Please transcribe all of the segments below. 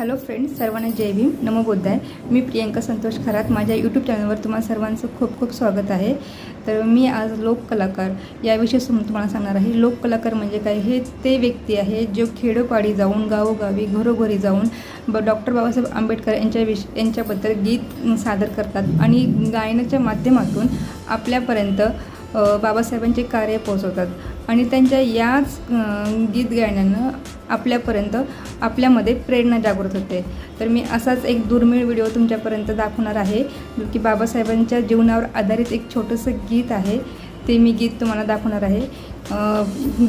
Hello friends सर्वांना जय भीम. नमो बुद्धाय. मी प्रियंका संतोष खरात. माझ्या YouTube चॅनलवर तुम्हाला सर्वांचं खूप खूप स्वागत आहे. तर मी आज लोककलाकार याविषयी सम तुम्हाला सांगणार आहे. लोककलाकार म्हणजे काय? हे ते व्यक्ती आहे जो खेडोपाडी जाऊन गावोगावी घरोघरी जाऊन ब डॉक्टर बाबासाहेब आंबेडकर यांच्या विष यांच्याबद्दल गीत सादर करतात आणि गायनाच्या माध्यमातून आपल्यापर्यंत बाबासाहेबांचे कार्य पोहोचवतात. आणि त्यांच्या याच गीत गायनानं आपल्यापर्यंत आपल्यामध्ये प्रेरणा जागृत होते. तर मी असाच एक दुर्मिळ व्हिडिओ तुमच्यापर्यंत दाखवणार आहे जो की बाबासाहेबांच्या जीवनावर आधारित एक छोटंसं गीत आहे ते मी गीत तुम्हाला दाखवणार आहे.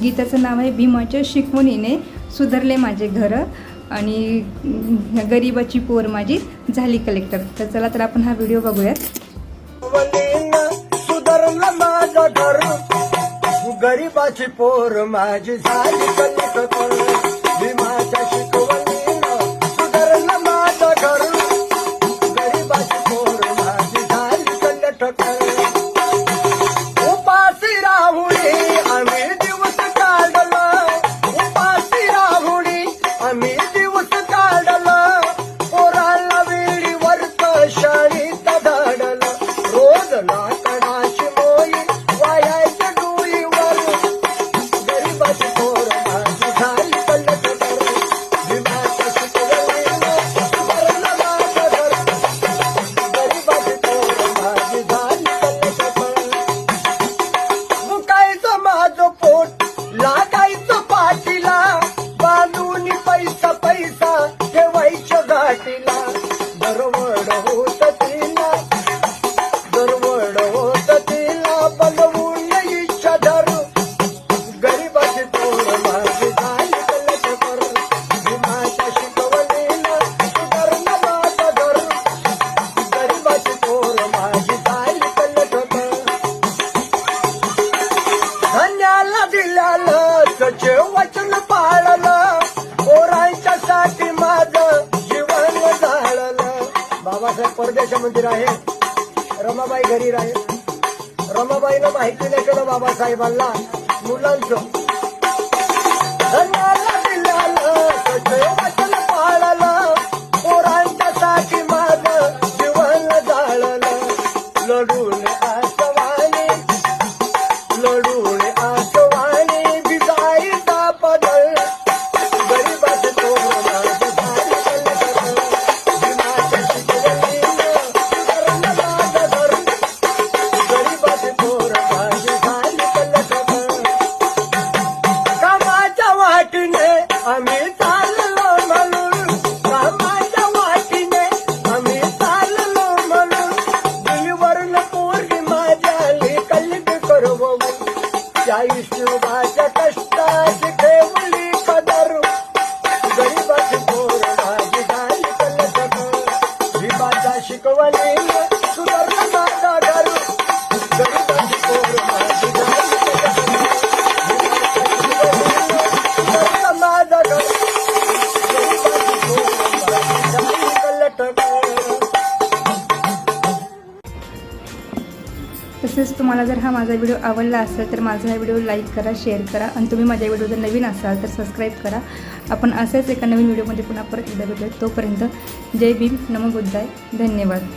गीताचं नाव आहे भीमाच्या शिकवणीने सुधारले माझे घरं आणि गरिबाची पोर माझी झाली कलेक्टर तर चला तर आपण हा व्हिडिओ बघूयात. वलीन गरीबाची पोर माझी झाली कलेक्टर arroz. बाबासाहेब परदेशामध्ये आहे. रमाबाई घरी राहे रमाबाईनं माहिती नाही केलं बाबासाहेबांना. मुलांचं. धन्याला दिल्यालं सचे तसेच तुम्हाला जर हा माझा व्हिडिओ आवडला असेल तर माझा हा व्हिडिओ लाईक करा शेअर करा आणि तुम्ही माझ्या व्हिडिओ जर नवीन असाल तर सबस्क्राईब करा. आपण असेच एका नवीन व्हिडिओमध्ये पुन्हा परत एकदा भेटूया. तोपर्यंत जय भीम नमो बुद्धाय. धन्यवाद.